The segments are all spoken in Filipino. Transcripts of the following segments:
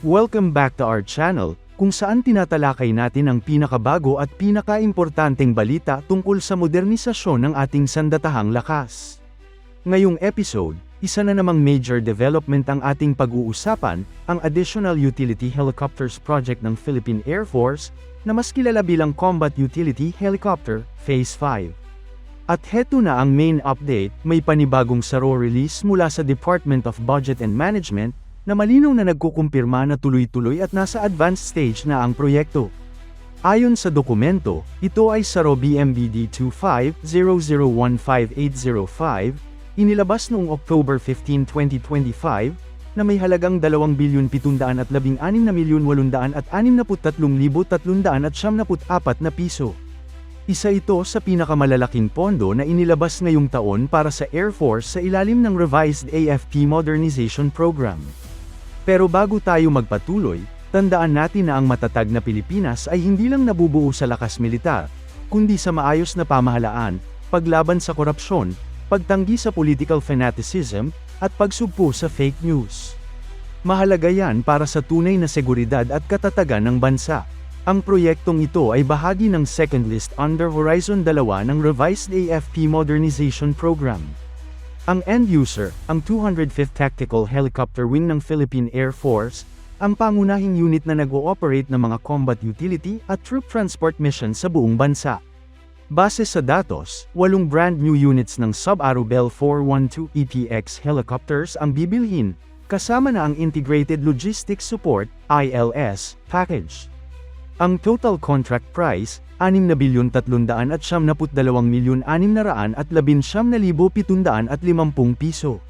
Welcome back to our channel, kung saan tinatalakay natin ang pinakabago at pinakaimportanteng balita tungkol sa modernisasyon ng ating sandatahang lakas. Ngayong episode, isa na namang major development ang ating pag-uusapan, ang Additional Utility Helicopters Project ng Philippine Air Force, na mas kilala bilang Combat Utility Helicopter, Phase 5. At heto na ang main update, may panibagong saro release mula sa Department of Budget and Management, na malinaw na nagkukumpirma na tuloy-tuloy at nasa advanced stage na ang proyekto. Ayon sa dokumento, ito ay Saro BMBD 25001585, inilabas noong October 15, 2025, na may halagang 2,716 na milyon 863,374 na piso. Isa ito sa pinakamalalaking pondo na inilabas ngayong taon para sa Air Force sa ilalim ng revised AFP Modernization Program. Pero bago tayo magpatuloy, tandaan natin na ang matatag na Pilipinas ay hindi lang nabubuo sa lakas militar, kundi sa maayos na pamahalaan, paglaban sa korupsyon, pagtanggi sa political fanaticism, at pagsugpo sa fake news. Mahalaga yan para sa tunay na seguridad at katatagan ng bansa. Ang proyektong ito ay bahagi ng second list under Horizon 2 ng revised AFP Modernization Program. Ang end user, ang 205th Tactical Helicopter Wing ng Philippine Air Force, ang pangunahing unit na nag-ooperate ng mga combat utility at troop transport mission sa buong bansa. Base sa datos, walong brand new units ng Sub-Aero Bell 412 EPX helicopters ang bibilhin, kasama na ang Integrated Logistics Support ILS package. Ang total contract price, 6 na bilyon 300 at 72 milyon 600 at 11,750 piso.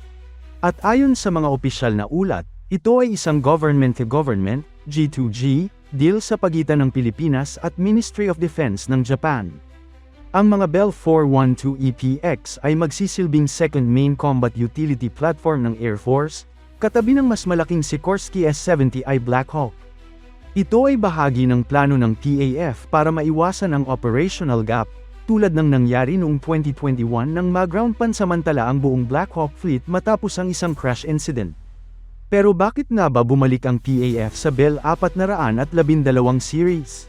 At ayon sa mga opisyal na ulat, ito ay isang government-to-government, G2G, deal sa pagitan ng Pilipinas at Ministry of Defense ng Japan. Ang mga Bell 412 EPX ay magsisilbing second main combat utility platform ng Air Force, katabi ng mas malaking Sikorsky S-70i Black Hawk. Ito ay bahagi ng plano ng PAF para maiwasan ang operational gap, tulad ng nangyari noong 2021 nang mag-ground pansamantala ang buong Black Hawk fleet matapos ang isang crash incident. Pero bakit nga ba bumalik ang PAF sa Bell 412 series?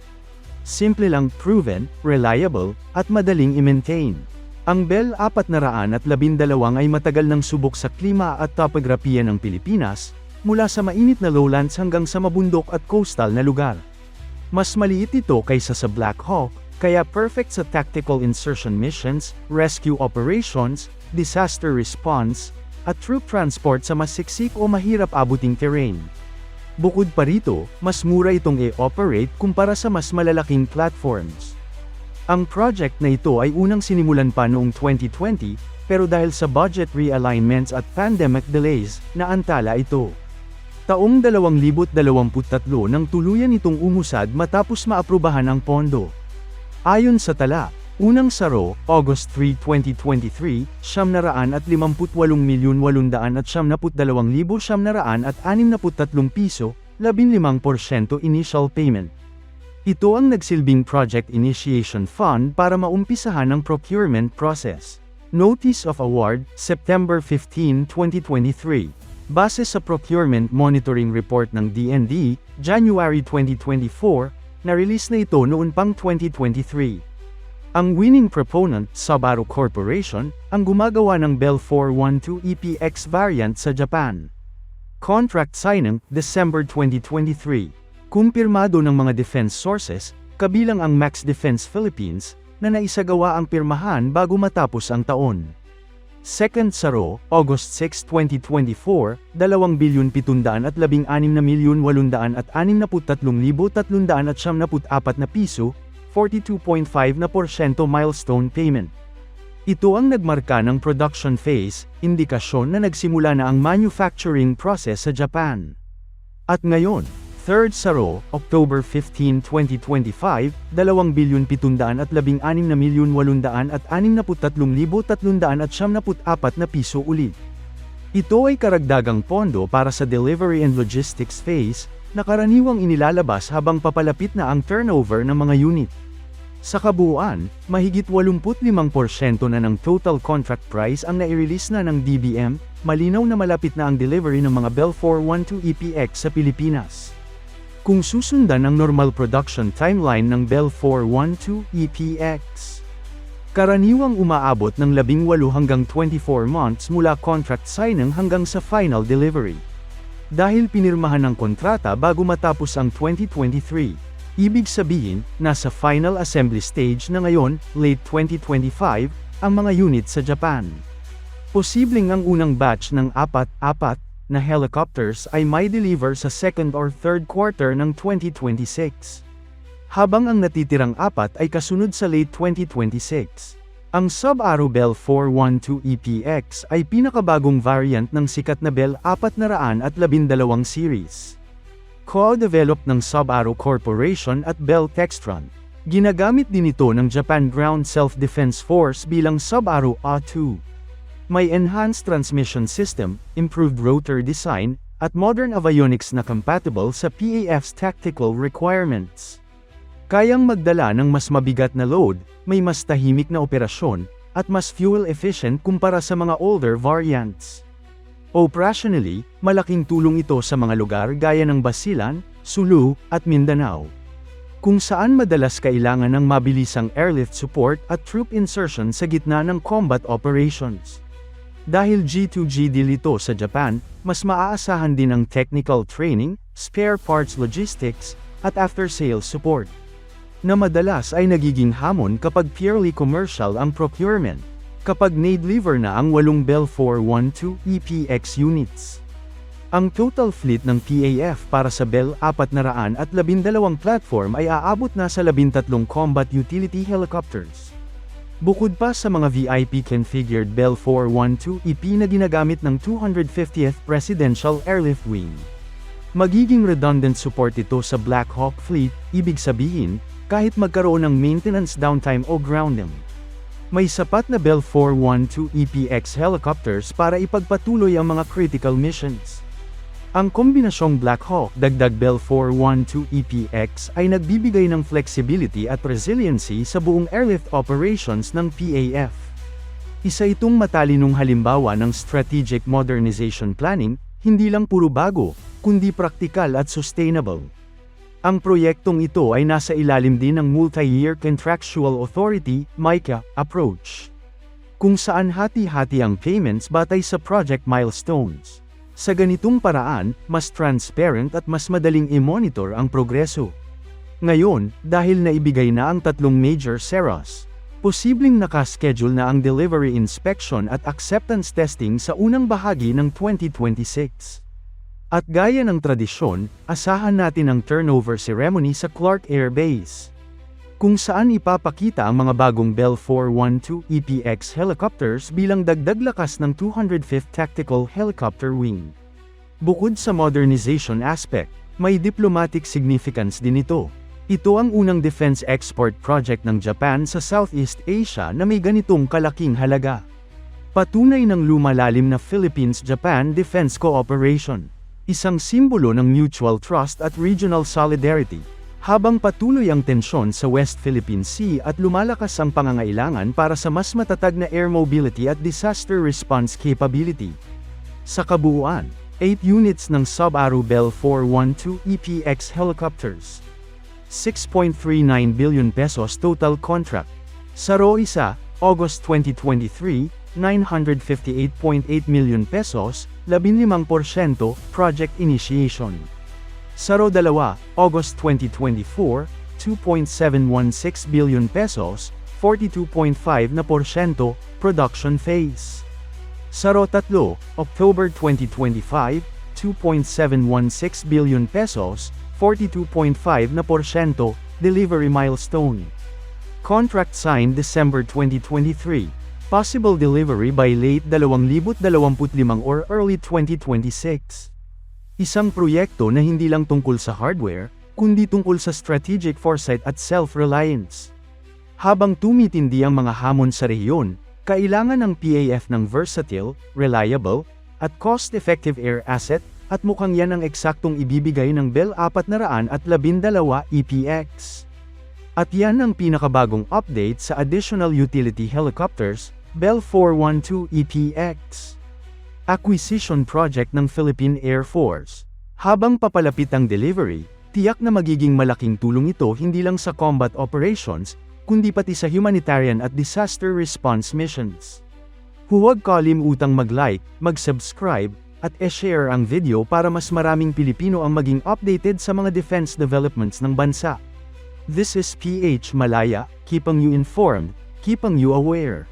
Simple lang proven, reliable, at madaling i-maintain. Ang Bell 412 ay matagal ng subok sa klima at topografiya ng Pilipinas, mula sa mainit na lowlands hanggang sa mabundok at coastal na lugar. Mas maliit ito kaysa sa Black Hawk, kaya perfect sa tactical insertion missions, rescue operations, disaster response, at troop transport sa mas siksik o mahirap abuting terrain. Bukod pa rito, mas mura itong i-operate kumpara sa mas malalaking platforms. Ang project na ito ay unang sinimulan pa noong 2020, pero dahil sa budget realignments at pandemic delays, naantala ito. Taong 2023 nang tuluyan itong umusad matapos maaprubahan ang pondo. Ayon sa tala, unang saro, August 3, 2023, siyam na raan at 58 milyon 800 at siyam naput dalawang libo siyam na raan at 63 piso, 15% initial payment. Ito ang nagsilbing Project Initiation Fund para maumpisahan ang procurement process. Notice of Award, September 15, 2023. Base sa Procurement Monitoring Report ng DND, January 2024, na-release na ito noon pang 2023. Ang winning proponent, Subaru Corporation, ang gumagawa ng Bell 412 EPX variant sa Japan. Contract signing, December 2023. Kumpirmado ng mga defense sources, kabilang ang Max Defense Philippines, na naisagawa ang pirmahan bago matapos ang taon. Second Saro, August 6, 2024, 2 bilyon 716 na milyon 800 at 63,374 na piso, 42.5 na porsyento milestone payment. Ito ang nagmarka ng production phase, indikasyon na nagsimula na ang manufacturing process sa Japan. At ngayon, Third Saro, October 15, 2025, 2 bilyon 716 na milyon 800 at 63,374 na piso ulit. Ito ay karagdagang pondo para sa delivery and logistics phase, na karaniwang inilalabas habang papalapit na ang turnover ng mga unit. Sa kabuuan, mahigit 85% na ng total contract price ang nai-release na ng DBM, malinaw na malapit na ang delivery ng mga Bell 412 EPX sa Pilipinas. Kung susundan ang normal production timeline ng Bell 412 EPX, karaniwang umaabot ng 18 hanggang 24 months mula contract signing hanggang sa final delivery. Dahil pinirmahan ng kontrata bago matapos ang 2023, Ibig sabihin, nasa final assembly stage na ngayon, late 2025, ang mga unit sa Japan. Posibleng ang unang batch ng apat-apat na helicopters ay may deliver sa second or third quarter ng 2026. Habang ang natitirang apat ay kasunod sa late 2026. Ang Sub-Aero Bell 412 EPX ay pinakabagong variant ng sikat na Bell 412 series co-developed ng Sub-Aero Corporation at Bell Textron. Ginagamit din ito ng Japan Ground Self-Defense Force bilang Sub-Aero A2. May enhanced transmission system, improved rotor design, at modern avionics na compatible sa PAF's tactical requirements. Kayang magdala ng mas mabigat na load, may mas tahimik na operasyon, at mas fuel efficient kumpara sa mga older variants. Operationally, malaking tulong ito sa mga lugar gaya ng Basilan, Sulu, at Mindanao. Kung saan madalas kailangan ng mabilisang airlift support at troop insertion sa gitna ng combat operations. Dahil G2G deal ito sa Japan, mas maaasahan din ang technical training, spare parts logistics, at after-sales support. Na madalas ay nagiging hamon kapag purely commercial ang procurement kapag na-deliver na ang 8 Bell 412 EPX units. Ang total fleet ng PAF para sa Bell 400 at 12 platform ay aabot na sa 13 combat utility helicopters. Bukod pa sa mga VIP configured Bell 412 EP na ginagamit ng 250th Presidential Airlift Wing. Magiging redundant support ito sa Black Hawk fleet, ibig sabihin, kahit magkaroon ng maintenance downtime o grounding. May sapat na Bell 412 EPX helicopters para ipagpatuloy ang mga critical missions. Ang kombinasyong Black Hawk dagdag Bell 412 EPX ay nagbibigay ng flexibility at resiliency sa buong airlift operations ng PAF. Isa itong matalinong halimbawa ng strategic modernization planning, hindi lang puro bago, kundi praktikal at sustainable. Ang proyektong ito ay nasa ilalim din ng Multi-Year Contractual Authority MICA, approach. Kung saan hati-hati ang payments batay sa project milestones. Sa ganitong paraan, mas transparent at mas madaling i-monitor ang progreso. Ngayon, dahil naibigay na ang tatlong major SEROS, posibleng nakaschedule na ang delivery inspection at acceptance testing sa unang bahagi ng 2026. At gaya ng tradisyon, asahan natin ang turnover ceremony sa Clark Air Base. Kung saan ipapakita ang mga bagong Bell 412 EPX helicopters bilang dagdag lakas ng 205th Tactical Helicopter Wing. Bukod sa modernization aspect, may diplomatic significance din ito. Ito ang unang defense export project ng Japan sa Southeast Asia na may ganitong kalaking halaga. Patunay ng lumalalim na Philippines-Japan defense cooperation. Isang simbolo ng mutual trust at regional solidarity. Habang patuloy ang tensyon sa West Philippine Sea at lumalakas ang pangangailangan para sa mas matatag na air mobility at disaster response capability. Sa kabuuan, 8 units ng Sub-Aero Bell 412 EPX helicopters. 6.39 billion pesos total contract. Sa RO1, August 2023, 958.8 million pesos, 15% project initiation. Saro 2, August 2024, 2.716 billion pesos, 42.5 na porsyento, production phase. Saro 3, October 2025, 2.716 billion pesos, 42.5 na porsyento, delivery milestone. Contract signed December 2023. Possible delivery by late 2025 or early 2026. Isang proyekto na hindi lang tungkol sa hardware, kundi tungkol sa strategic foresight at self-reliance. Habang tumitindi ang mga hamon sa rehiyon, kailangan ng PAF ng versatile, reliable, at cost-effective air asset, at mukhang yan ang eksaktong ibibigay ng Bell 412 EPX. At yan ang pinakabagong update sa additional utility helicopters, Bell 412 EPX. Acquisition project ng Philippine Air Force. Habang papalapit ang delivery, tiyak na magiging malaking tulong ito hindi lang sa combat operations, kundi pati sa humanitarian at disaster response missions. Huwag kalimutang mag-like, mag-subscribe, at e-share ang video para mas maraming Pilipino ang maging updated sa mga defense developments ng bansa. This is PH Malaya, keeping you informed, keeping you aware.